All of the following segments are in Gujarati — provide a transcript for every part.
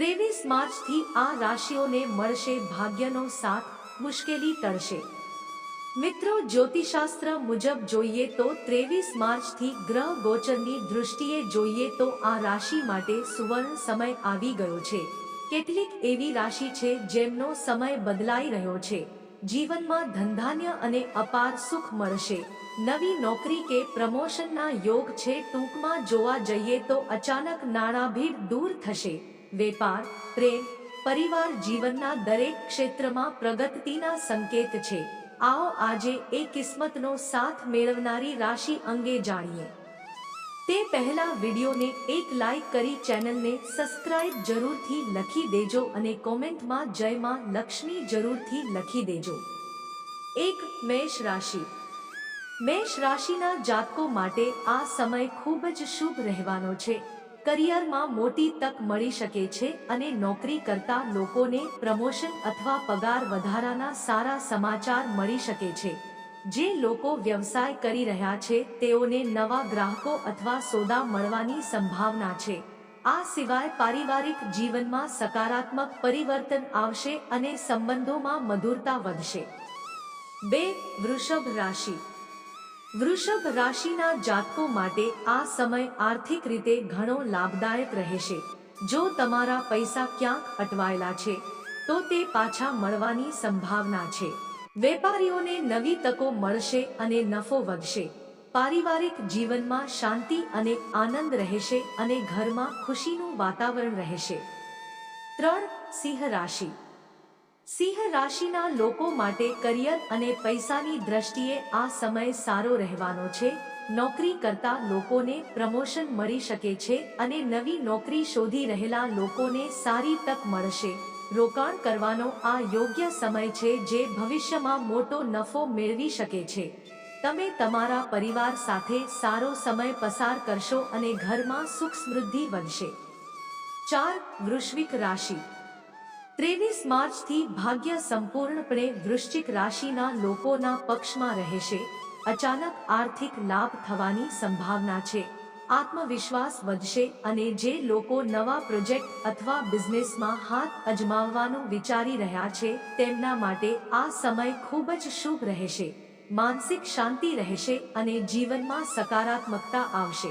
ત્રેવીસ માર્ચથી આ રાશિઓને મળશે ભાગ્યનો સાથ, મુશ્કેલી ટળશે. મિત્રો જ્યોતિશાસ્ત્ર મુજબ જોઈએ તો ત્રેવીસ માર્ચથી ગ્રહ ગોચરની દૃષ્ટિએ જોઈએ તો આ રાશિ માટે સુવર્ણ સમય આવી ગયો છે. કેટલીક એવી રાશિ છે જેમનો સમય બદલાઈ રહ્યો છે. જીવનમાં ધંધાન્ય અને અપાર સુખ મળશે. નવી નોકરી કે પ્રમોશનના યોગ છે ટૂંકમાં જોવા જઈએ તો અચાનક નાણાભીડ દૂર થશે. વેપાર, પ્રેમ, પરિવાર જીવનના દરેક ક્ષેત્રમાં પ્રગતિના સંકેત છે. આવો આજે એ કિસ્મતનો સાથ મેળવનારી રાશિ અંગે જાણીએ. તે પહેલા વિડીયોને એક લાઈક કરી ચેનલને સબસ્ક્રાઇબ જરૂરથી લખી દેજો અને કોમેન્ટમાં જય માં લક્ષ્મી જરૂરથી લખી દેજો. એક મેષ રાશિ. મેષ રાશિના જાતકો માટે આ સમય ખૂબ જ શુભ રહેવાનો છે. કરિયરમાં મોટી તક મળી શકે છે અને નોકરી કરતા લોકોને પ્રમોશન અથવા પગાર વધારાના સારા સમાચાર મળી શકે છે. જે લોકો વ્યવસાય કરી રહ્યા છે, તેઓને નવા ગ્રાહકો અથવા સોદા મળવાની સંભાવના છે. આ સિવાય પારિવારિક જીવનમાં સકારાત્મક પરિવર્તન આવશે અને સંબંધોમાં મધુરતા વધશે. બે, વૃષભ રાશિ. વૃષભ રાશિના જાતકો માટે આ સમય આર્થિક રીતે ઘણો લાભદાયક રહેશે. જો તમારા પૈસા ક્યાંક અટવાયેલા છે, તો તે પાછા મળવાની સંભાવના છે. વેપારીઓને નવી તકો મળશે અને નફો વધશે. પારિવારિક જીવનમાં શાંતિ અને આનંદ રહેશે અને ઘરમાં ખુશીનું વાતાવરણ રહેશે. ત્રણ સિંહ રાશિ. સિંહ રાશિના લોકો માટે કરિયર અને પૈસાની દ્રષ્ટિએ આ સમય સારો રહેવાનો છે. નોકરી કરતા લોકોને પ્રમોશન મળી શકે છે અને નવી નોકરી શોધી રહેલા લોકોને સારી તક મળશે. રોકાણ કરવાનો આ યોગ્ય સમય છે જે ભવિષ્યમાં મોટો નફો મેળવી શકે છે. તમે તમારા પરિવાર સાથે સારો સમય પસાર કરશો અને ઘરમાં સુખ સમૃદ્ધિ વધશે. ચાર વૃશ્વિક રાશિ. ત્રેવીસ માર્ચથી ભાગ્ય સંપૂર્ણપણે વૃશ્ચિક રાશિના લોકોના પક્ષમાં રહેશે. અચાનક આર્થિક લાભ થવાની સંભાવના છે. આત્મવિશ્વાસ વધશે અને જે લોકો નવા પ્રોજેક્ટ અથવા બિઝનેસમાં હાથ અજમાવવાનું વિચારી રહ્યા છે તેમના માટે આ સમય ખૂબ જ શુભ રહેશે. માનસિક શાંતિ રહેશે અને જીવનમાં સકારાત્મકતા આવશે.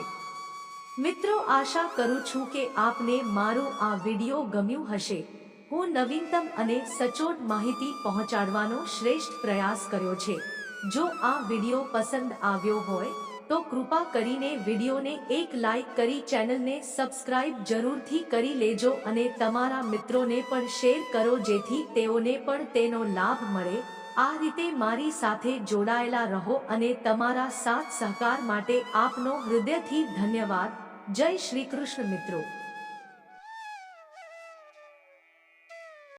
મિત્રો, આશા કરું છું કે આપને મારું આ વીડિયો ગમ્યું હશે. હું નવીનતમ અને સચોટ માહિતી પહોંચાડવાનો શ્રેષ્ઠ પ્રયાસ કર્યો છે. જો આ વિડિયો પસંદ આવ્યો હોય, તો કૃપા કરીને વિડિયોને એક લાઈક કરી ચેનલને સબસ્ક્રાઇબ જરૂરથી કરી લેજો અને તમારા મિત્રોને પણ શેર કરો જેથી તેઓને પણ તેનો લાભ મળે. આ રીતે મારી સાથે જોડાયેલા રહો અને તમારા સાથ સહકાર માટે આપનો હૃદયથી ધન્યવાદ. જય શ્રી કૃષ્ણ મિત્રો.